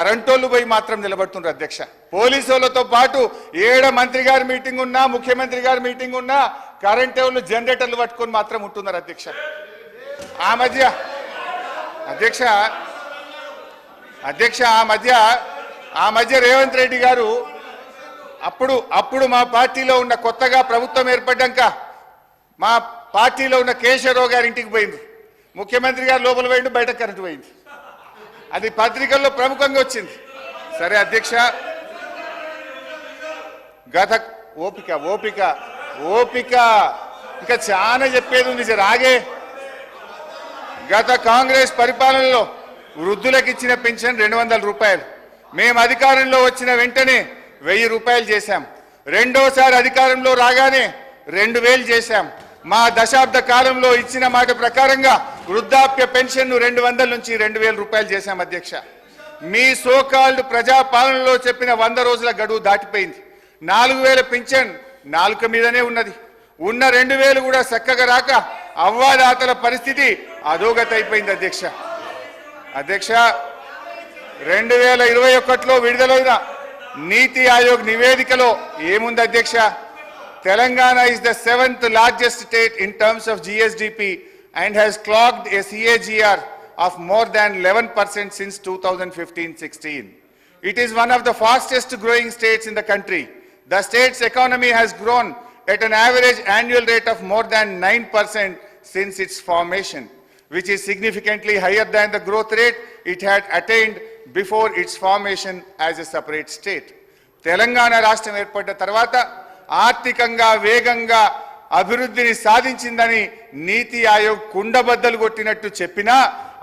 కరెంటోళ్ళు పోయి మాత్రం నిలబడుతున్నారు అధ్యక్ష. పోలీసులతో పాటు ఏడ మంత్రి గారి మీటింగ్ ఉన్నా ముఖ్యమంత్రి గారి మీటింగ్ ఉన్నా కరెంట్ వాళ్ళు జనరేటర్లు పట్టుకొని మాత్రం ఉంటున్నారు అధ్యక్ష. ఆ మధ్య అధ్యక్ష అధ్యక్ష ఆ మధ్య ఆ మధ్య రేవంత్ రెడ్డి గారు అప్పుడు అప్పుడు మా పార్టీలో ఉన్న కొత్తగా ప్రభుత్వం ఏర్పడ్డాక మా పార్టీలో ఉన్న కేశవరావు గారి ఇంటికి పోయింది. ముఖ్యమంత్రి గారు లోపల పోయిండు బయట కరెంటు పోయింది. అది పత్రికల్లో ప్రముఖంగా వచ్చింది. సరే అధ్యక్ష. గత ఓపిక ఓపిక ఓపిక. ఇంకా చాలా చెప్పేది ఉంది సార్. ఆగే. గత కాంగ్రెస్ పరిపాలనలో వృద్ధులకు ఇచ్చిన పెన్షన్ రెండు వందల రూపాయలు. మేము అధికారంలో వచ్చిన వెంటనే వెయ్యి రూపాయలు చేశాం. రెండోసారి అధికారంలో రాగానే రెండు వేలు చేశాం. మా దశాబ్ద కాలంలో ఇచ్చిన మాట ప్రకారంగా వృద్ధాప్య పెన్షన్ రెండు వందల నుంచి రెండు వేల రూపాయలు చేశాం అధ్యక్ష. మీ సోకాల్డ్ ప్రజాపాలనలో చెప్పిన వంద రోజుల గడువు దాటిపోయింది. నాలుగు వేల పింఛన్ నాలుక మీదనే ఉన్నది. ఉన్న రెండు వేలు కూడా చక్కగా రాక అవ్వాదాతల పరిస్థితి అధోగత అయిపోయింది అధ్యక్ష. అధ్యక్ష రెండు వేల ఇరవై ఒకటిలో విడుదలైన నీతి ఆయోగ్ నివేదికలో ఏముంది అధ్యక్ష? Telangana is the seventh largest state in terms of GSDP And has clocked a CAGR of more than eleven percent since two thousand fifteen sixteen It is one of the fastest growing states in the country. The state's economy has grown at an average annual rate of more than 9% since its formation, which is significantly higher than the growth rate it had attained before its formation as a separate state. Telangana రాష్ట్రం ఏర్పడ్డ తర్వాత ఆర్థికంగా వేగంగా అభివృద్ధిని సాధించిందని నీతి ఆయోగ్ కుండబద్దలు కొట్టినట్టు చెప్పినా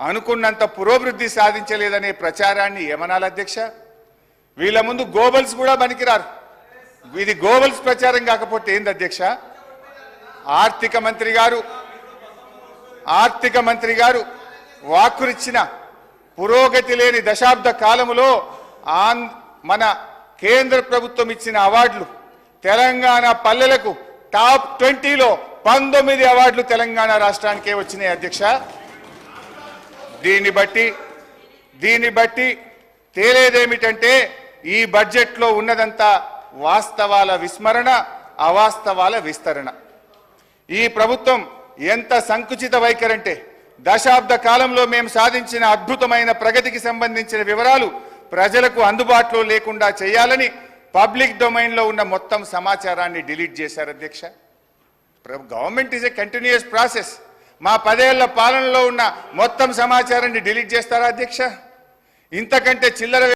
అనుకున్నంత పురోభివృద్ధి సాధించలేదనే ప్రచారాన్ని ఏమనాలి అధ్యక్ష? వీళ్ళ ముందు గోబల్స్ కూడా పనికిరారు. ఇది గోబల్స్ ప్రచారం కాకపోతే ఏంది అధ్యక్ష? ఆర్థిక మంత్రి గారు ఆర్థిక మంత్రి గారు వాక్కురిచ్చిన పురోగతి లేని దశాబ్ద కాలములో ఆన్ మన కేంద్ర ప్రభుత్వం ఇచ్చిన అవార్డులు తెలంగాణ పల్లెలకు టాప్ ట్వంటీలో పంతొమ్మిది అవార్డులు తెలంగాణ రాష్ట్రానికే వచ్చినాయి అధ్యక్ష. దీన్ని బట్టి దీన్ని బట్టి తేలేదేమిటంటే ఈ బడ్జెట్లో ఉన్నదంతా వాస్తవాల విస్మరణ అవాస్తవాల విస్తరణ. ఈ ప్రభుత్వం ఎంత సంకుచిత వైఖరంటే దశాబ్ద కాలంలో మేము సాధించిన అద్భుతమైన ప్రగతికి సంబంధించిన వివరాలు ప్రజలకు అందుబాటులో లేకుండా చేయాలని పబ్లిక్ డొమైన్లో ఉన్న మొత్తం సమాచారాన్ని డిలీట్ చేశారు అధ్యక్ష. Government is a continuous process. మా పదేళ్ళ పాలనలో ఉన్న మొత్తం సమాచారాన్ని డిలీట్ చేస్తారా అధ్యక్ష? ఇంతకంటే చిల్లర